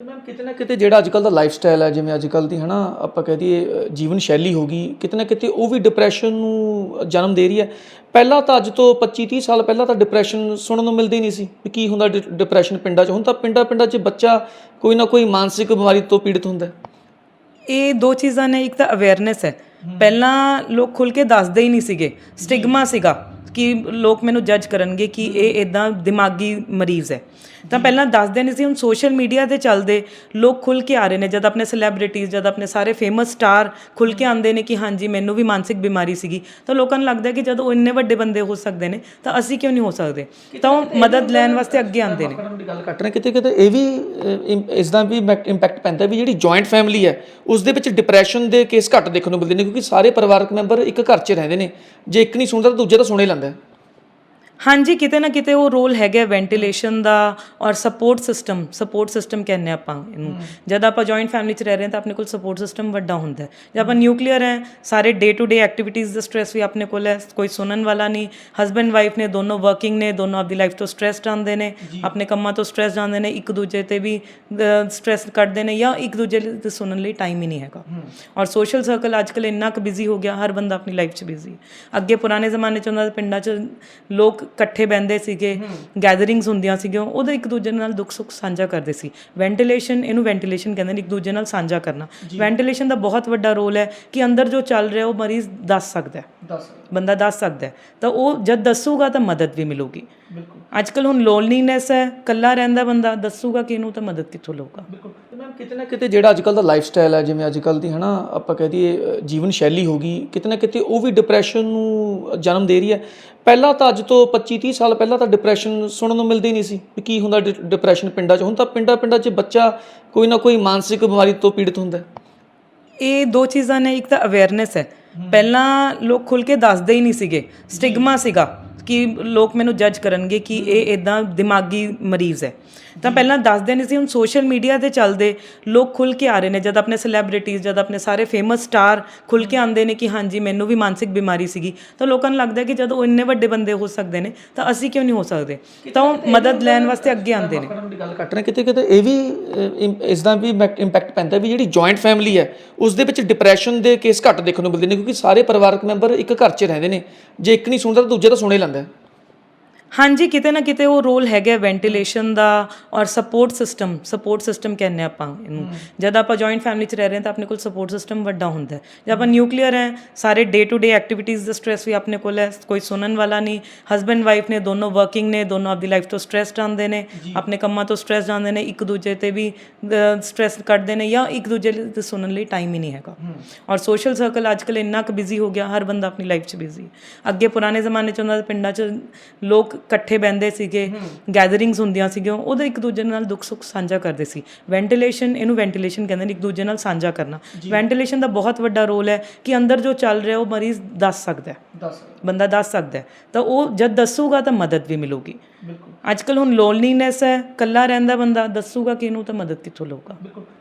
Ma'am ਕਿਤੇ ਨਾ ਕਿਤੇ ਜਿਹੜਾ ਅੱਜ ਕੱਲ ਦਾ ਲਾਈਫ ਸਟਾਈਲ ਹੈ ਜਿਵੇਂ ਅੱਜ ਕੱਲ ਦੀ ਹਨਾ ਆਪਾਂ ਕਹਿ ਦਈਏ ਜੀਵਨ ਸ਼ੈਲੀ ਹੋ ਗਈ ਕਿਤੇ ਨਾ ਕਿਤੇ ਉਹ ਵੀ ਡਿਪਰੈਸ਼ਨ ਨੂੰ ਜਨਮ ਦੇ ਰਹੀ ਹੈ। ਪਹਿਲਾਂ ਤਾਂ ਅੱਜ ਤੋਂ 25 30 ਸਾਲ ਪਹਿਲਾਂ ਤਾਂ ਡਿਪਰੈਸ਼ਨ ਸੁਣਨ ਨੂੰ ਮਿਲਦੀ ਨਹੀਂ ਸੀ ਵੀ ਕੀ ਹੁੰਦਾ ਡਿਪਰੈਸ਼ਨ ਪਿੰਡਾਂ 'ਚ। ਹੁਣ ਤਾਂ ਪਿੰਡਾਂ ਪਿੰਡਾਂ 'ਚ ਬੱਚਾ ਕੋਈ ਨਾ ਕੋਈ ਮਾਨਸਿਕ ਬਿਮਾਰੀ ਤੋਂ ਪੀੜਤ ਹੁੰਦਾ ਇਹ ਦੋ ਚੀਜ਼ਾਂ ਨੇ ਇੱਕ ਤਾਂ ਅਵੇਅਰਨੈਸ ਹੈ। ਪਹਿਲਾਂ ਲੋਕ ਖੁੱਲ ਕੇ ਦੱਸਦੇ ਹੀ ਨਹੀਂ ਸੀਗੇ। ਸਟਿਗਮਾ ਸੀਗਾ। ਕਿ ਲੋਕ ਮੈਨੂੰ ਜੱਜ ਕਰਨਗੇ ਕਿ ਇਹ ਇਦਾਂ ਦਿਮਾਗੀ ਮਰੀਜ਼ ਹੈ। ਤਾਂ ਪਹਿਲਾਂ ਦੱਸਦੇ ਨਹੀਂ ਸੀ ਹੁਣ ਸੋਸ਼ਲ ਮੀਡੀਆ ਤੇ ਚੱਲਦੇ ਲੋਕ ਖੁੱਲ ਕੇ ਆ ਰਹੇ ਨੇ ਜਦ ਆਪਣੇ ਸੈਲੀਬ੍ਰਿਟੀਜ਼ ਜਦ ਆਪਣੇ ਸਾਰੇ ਫੇਮਸ ਸਟਾਰ ਖੁੱਲ ਕੇ ਆਉਂਦੇ ਨੇ ਕਿ ਹਾਂਜੀ ਮੈਨੂੰ ਵੀ ਮਾਨਸਿਕ ਬਿਮਾਰੀ ਸੀਗੀ। ਤਾਂ ਲੋਕਾਂ ਨੂੰ ਲੱਗਦਾ ਕਿ ਜਦੋਂ ਉਹ ਇੰਨੇ ਵੱਡੇ ਬੰਦੇ ਹੋ ਸਕਦੇ ਨੇ ਤਾਂ ਅਸੀਂ ਕਿਉਂ ਨਹੀਂ ਹੋ ਸਕਦੇ? ਤਾਂ ਉਹ ਮਦਦ ਲੈਣ ਵਾਸਤੇ ਅੱਗੇ ਆਉਂਦੇ ਨੇ। ਦੀ ਗੱਲ ਕੱਟ ਰਹੇ ਕਿਤੇ ਕਿਤੇ ਇਹ ਵੀ ਇਸ ਦਾ ਵੀ ਇੰਪੈਕਟ ਪੈਂਦਾ ਵੀ ਜਿਹੜੀ ਜੁਆਇੰਟ ਫੈਮਿਲੀ ਹੈ ਉਸ ਦੇ ਵਿੱਚ ਡਿਪਰੈਸ਼ਨ ਦੇ ਕੇਸ ਘੱਟ ਦੇਖਣ ਨੂੰ ਮਿਲਦੇ ਨੇ ਕਿਉਂਕਿ ਸਾਰੇ ਪਰਿਵਾਰਕ ਮੈਂਬਰ ਇੱਕ ਘਰ 'ਚ ਰਹਿੰਦੇ ਨੇ। ਜੇ ਇੱਕ ਨਹੀਂ ਸੁਣਦਾ ਤਾਂ ਦੂਜਾ ਤਾਂ ਸੁਣੇ ਲੈਂਦਾ। ਹਾਂਜੀ ਕਿਤੇ ਨਾ ਕਿਤੇ ਉਹ ਰੋਲ ਹੈਗਾ ਵੈਂਟੀਲੇਸ਼ਨ ਦਾ ਔਰ ਸਪੋਰਟ ਸਿਸਟਮ ਸਪੋਰਟ ਸਿਸਟਮ ਕਹਿੰਦੇ ਆਪਾਂ ਇਹਨੂੰ। ਜਦ ਆਪਾਂ ਜੁਆਇੰਟ ਫੈਮਿਲੀ 'ਚ ਰਹਿ ਰਹੇ ਹਾਂ ਤਾਂ ਆਪਣੇ ਕੋਲ ਸਪੋਰਟ ਸਿਸਟਮ ਵੱਡਾ ਹੁੰਦਾ ਹੈ। ਜਦ ਆਪਾਂ ਨਿਊਕਲੀਅਰ ਹੈ ਸਾਰੇ ਡੇ ਟੂ ਡੇ ਐਕਟੀਵਿਟੀਜ਼ ਦਾ ਸਟ੍ਰੈਸ ਵੀ ਆਪਣੇ ਕੋਲ ਹੈ। ਕੋਈ ਸੁਣਨ ਵਾਲਾ ਨਹੀਂ। ਹਸਬੈਂਡ ਵਾਈਫ ਨੇ ਦੋਨੋਂ ਵਰਕਿੰਗ ਨੇ ਦੋਨੋਂ ਆਪਦੀ ਲਾਈਫ ਤੋਂ ਸਟ੍ਰੈਸ ਜਾਂਦੇ ਨੇ ਆਪਣੇ ਕੰਮਾਂ ਤੋਂ ਸਟ੍ਰੈਸ ਜਾਂਦੇ ਨੇ ਇੱਕ ਦੂਜੇ ਤੇ ਵੀ ਸਟ੍ਰੈਸ ਕੱਢਦੇ ਨੇ ਜਾਂ ਇੱਕ ਦੂਜੇ ਤੇ ਸੁਣਨ ਲਈ ਟਾਈਮ ਹੀ ਨਹੀਂ ਹੈਗਾ। ਔਰ ਸੋਸ਼ਲ ਸਰਕਲ ਅੱਜਕੱਲ ਇੰਨਾ ਕੁ ਬਿਜ਼ੀ ਹੋ ਗਿਆ ਹਰ ਬੰਦਾ ਆਪਣੀ ਲਾਈਫ 'ਚ ਬਿਜ਼ੀ ਅੱਗੇ ਪੁਰਾਣੇ ਜ਼ਮਾਨੇ 'ਚ ਉਹਨਾਂ ਦੇ ਪਿੰਡਾਂ 'ਚ ਲੋਕ ਇਕੱਠੇ ਬਹਿੰਦੇ ਸੀਗੇ ਗੈਦਰਿੰਗਸ ਹੁੰਦੀਆਂ ਸੀਗੀਆਂ ਉਹਦੇ ਇੱਕ ਦੂਜੇ ਨਾਲ ਦੁੱਖ ਸੁੱਖ ਸਾਂਝਾ ਕਰਦੇ ਸੀ। ਵੈਂਟੀਲੇਸ਼ਨ ਇਹਨੂੰ ਵੈਂਟੀਲੇਸ਼ਨ ਕਹਿੰਦੇ ਨੇ ਇੱਕ ਦੂਜੇ ਨਾਲ ਸਾਂਝਾ ਕਰਨਾ। ਵੈਂਟੀਲੇਸ਼ਨ ਦਾ ਬਹੁਤ ਵੱਡਾ ਰੋਲ ਹੈ ਕਿ ਅੰਦਰ ਜੋ ਚੱਲ ਰਿਹਾ ਉਹ ਮਰੀਜ਼ ਦੱਸ ਸਕਦਾ ਹੈ। ਬੰਦਾ ਦੱਸ ਸਕਦਾ ਹੈ। ਤਾਂ ਉਹ ਜਦ ਦੱਸੂਗਾ ਤਾਂ ਮਦਦ ਵੀ ਮਿਲੂਗੀ। ਅੱਜ ਕੱਲ ਹੁਣ ਲੋਨਲੀਨੈਸ ਹੈ ਇਕੱਲਾ ਰਹਿੰਦਾ ਬੰਦਾ ਦੱਸੂਗਾ ਕਿ ਇਹਨੂੰ ਤਾਂ ਮਦਦ ਕਿੱਥੋਂ ਲਊਗਾ। ਬਿਲਕੁਲ। ਤੇ ਮੈਮ ਕਿਤੇ ਨਾ ਕਿਤੇ ਜਿਹੜਾ ਅੱਜ ਕੱਲ ਦਾ ਲਾਈਫ ਸਟਾਈਲ ਹੈ ਜਿਵੇਂ ਅੱਜ ਕੱਲ ਦੀ ਹਨਾ ਆਪਾਂ ਕਹਿ ਦਈਏ ਅ, ਜੀਵਨ ਸ਼ੈਲੀ ਹੋ ਗਈ ਕਿਤੇ ਨਾ ਕਿਤੇ ਉਹ ਵੀ ਡਿਪਰੈਸ਼ਨ ਨੂੰ ਜਨਮ ਦੇ ਰਹੀ ਹੈ। ਪਹਿਲਾਂ ਤਾਂ ਅੱਜ ਤੋਂ 25 30 ਸਾਲ ਪਹਿਲਾਂ ਤਾਂ ਡਿਪਰੈਸ਼ਨ ਸੁਣਨ ਨੂੰ ਮਿਲਦੀ ਨਹੀਂ ਸੀ ਵੀ ਕੀ ਹੁੰਦਾ ਡਿਪਰੈਸ਼ਨ ਪਿੰਡਾਂ 'ਚ। ਹੁਣ ਤਾਂ ਪਿੰਡਾਂ ਪਿੰਡਾਂ 'ਚ ਬੱਚਾ ਕੋਈ ਨਾ ਕੋਈ ਮਾਨਸਿਕ ਬਿਮਾਰੀ ਤੋਂ ਪੀੜਤ ਹੁੰਦਾ। ਇਹ ਦੋ ਚੀਜ਼ਾਂ ਨੇ ਇੱਕ ਤਾਂ ਅਵੇਅਰਨੈਸ ਹੈ। ਪਹਿਲਾਂ ਲੋਕ ਖੁੱਲ ਕੇ ਦੱਸਦੇ ਹੀ ਨਹੀਂ ਸੀਗੇ। ਸਟਿਗਮਾ ਸੀਗਾ। ਕਿ ਲੋਕ ਮੈਨੂੰ ਜੱਜ ਕਰਨਗੇ ਕਿ ਇਹ ਇਦਾਂ ਦਿਮਾਗੀ ਮਰੀਜ਼ ਹੈ। ਤਾਂ ਪਹਿਲਾਂ ਦੱਸਦੇ ਨਹੀਂ ਸੀ ਹੁਣ ਸੋਸ਼ਲ ਮੀਡੀਆ ਤੇ ਚੱਲਦੇ ਲੋਕ ਖੁੱਲ ਕੇ ਆ ਰਹੇ ਨੇ ਜਦ ਆਪਣੇ ਸੈਲੀਬ੍ਰਿਟੀਜ਼ ਜਦ ਆਪਣੇ ਸਾਰੇ ਫੇਮਸ ਸਟਾਰ ਖੁੱਲ ਕੇ ਆਉਂਦੇ ਨੇ ਕਿ ਹਾਂਜੀ ਮੈਨੂੰ ਵੀ ਮਾਨਸਿਕ ਬਿਮਾਰੀ ਸੀਗੀ। ਤਾਂ ਲੋਕਾਂ ਨੂੰ ਲੱਗਦਾ ਕਿ ਜਦੋਂ ਉਹ ਇੰਨੇ ਵੱਡੇ ਬੰਦੇ ਹੋ ਸਕਦੇ ਨੇ ਤਾਂ ਅਸੀਂ ਕਿਉਂ ਨਹੀਂ ਹੋ ਸਕਦੇ? ਤਾਂ ਉਹ ਮਦਦ ਲੈਣ ਵਾਸਤੇ ਅੱਗੇ ਆਉਂਦੇ ਨੇ। ਦੀ ਗੱਲ ਕੱਟ ਰਹੇ ਕਿਤੇ ਕਿਤੇ ਇਹ ਵੀ ਇਸ ਦਾ ਵੀ ਇੰਪੈਕਟ ਪੈਂਦਾ ਵੀ ਜਿਹੜੀ ਜੁਆਇੰਟ ਫੈਮਿਲੀ ਹੈ ਉਸ ਦੇ ਵਿੱਚ ਡਿਪਰੈਸ਼ਨ ਦੇ ਕੇਸ ਘੱਟ ਦੇਖਣ ਨੂੰ ਮਿਲਦੇ ਨੇ ਕਿਉਂਕਿ ਸਾਰੇ ਪਰਿਵਾਰਕ ਮੈਂਬਰ ਇੱਕ ਘਰ 'ਚ ਰਹਿੰਦੇ ਨੇ। ਜੇ ਇੱਕ ਨਹੀਂ ਸੁਣਦਾ ਤਾਂ ਦੂਜਾ ਤਾਂ ਸੁਣੇ ਲੈਂਦਾ ਹੈ। ਹਾਂਜੀ ਕਿਤੇ ਨਾ ਕਿਤੇ ਉਹ ਰੋਲ ਹੈਗਾ ਵੈਂਟੀਲੇਸ਼ਨ ਦਾ ਔਰ ਸਪੋਰਟ ਸਿਸਟਮ ਸਪੋਰਟ ਸਿਸਟਮ ਕਹਿੰਦੇ ਆਪਾਂ ਇਹਨੂੰ। ਜਦ ਆਪਾਂ ਜੁਆਇੰਟ ਫੈਮਿਲੀ 'ਚ ਰਹਿ ਰਹੇ ਹਾਂ ਤਾਂ ਆਪਣੇ ਕੋਲ ਸਪੋਰਟ ਸਿਸਟਮ ਵੱਡਾ ਹੁੰਦਾ ਹੈ। ਜਦ ਆਪਾਂ ਨਿਊਕਲੀਅਰ ਹੈ ਸਾਰੇ ਡੇ ਟੂ ਡੇ ਐਕਟੀਵਿਟੀਜ਼ ਦਾ ਸਟ੍ਰੈਸ ਵੀ ਆਪਣੇ ਕੋਲ ਹੈ ਕੋਈ ਸੁਣਨ ਵਾਲਾ ਨਹੀਂ। ਹਸਬੈਂਡ ਵਾਈਫ ਨੇ ਦੋਨੋਂ ਵਰਕਿੰਗ ਨੇ ਦੋਨੋਂ ਆਪਦੀ ਲਾਈਫ ਤੋਂ ਸਟ੍ਰੈਸ ਜਾਂਦੇ ਨੇ ਆਪਣੇ ਕੰਮਾਂ ਤੋਂ ਸਟ੍ਰੈਸ ਜਾਂਦੇ ਨੇ ਇੱਕ ਦੂਜੇ ਤੇ ਵੀ ਸਟ੍ਰੈਸ ਕੱਢਦੇ ਨੇ ਜਾਂ ਇੱਕ ਦੂਜੇ ਤੇ ਸੁਣਨ ਲਈ ਟਾਈਮ ਹੀ ਨਹੀਂ ਹੈਗਾ। ਔਰ ਸੋਸ਼ਲ ਸਰਕਲ ਅੱਜਕੱਲ ਇੰਨਾ ਕੁ ਬਿਜ਼ੀ ਹੋ ਗਿਆ ਹਰ ਬੰਦਾ ਆਪਣੀ ਲਾਈਫ 'ਚ ਬਿਜ਼ੀ ਅੱਗੇ ਪੁਰਾਣੇ ਜ਼ਮਾਨੇ 'ਚ ਉਹਨਾਂ ਦੇ ਪਿੰਡਾਂ 'ਚ ਲੋਕ ਇਕੱਠੇ ਬਹਿੰਦੇ ਸੀਗੇ ਗੈਦਰਿੰਗਸ ਹੁੰਦੀਆਂ ਸੀਗੀਆਂ ਉਹਦੇ ਇੱਕ ਦੂਜੇ ਨਾਲ ਦੁੱਖ ਸੁੱਖ ਸਾਂਝਾ ਕਰਦੇ ਸੀ। ਵੈਂਟੀਲੇਸ਼ਨ ਇਹਨੂੰ ਵੈਂਟੀਲੇਸ਼ਨ ਕਹਿੰਦੇ ਨੇ ਇੱਕ ਦੂਜੇ ਨਾਲ ਸਾਂਝਾ ਕਰਨਾ। ਵੈਂਟੀਲੇਸ਼ਨ ਦਾ ਬਹੁਤ ਵੱਡਾ ਰੋਲ ਹੈ ਕਿ ਅੰਦਰ ਜੋ ਚੱਲ ਰਿਹਾ ਉਹ ਮਰੀਜ਼ ਦੱਸ ਸਕਦਾ ਹੈ। ਬੰਦਾ ਦੱਸ ਸਕਦਾ ਹੈ। ਤਾਂ ਉਹ ਜਦ ਦੱਸੂਗਾ ਤਾਂ ਮਦਦ ਵੀ ਮਿਲੂਗੀ। ਅੱਜ ਕੱਲ ਹੁਣ ਲੋਨਲੀਨੈਸ ਹੈ ਇਕੱਲਾ ਰਹਿੰਦਾ ਬੰਦਾ ਦੱਸੂਗਾ ਕਿ ਇਹਨੂੰ ਤਾਂ ਮਦਦ ਕਿੱਥੋਂ ਲਊਗਾ।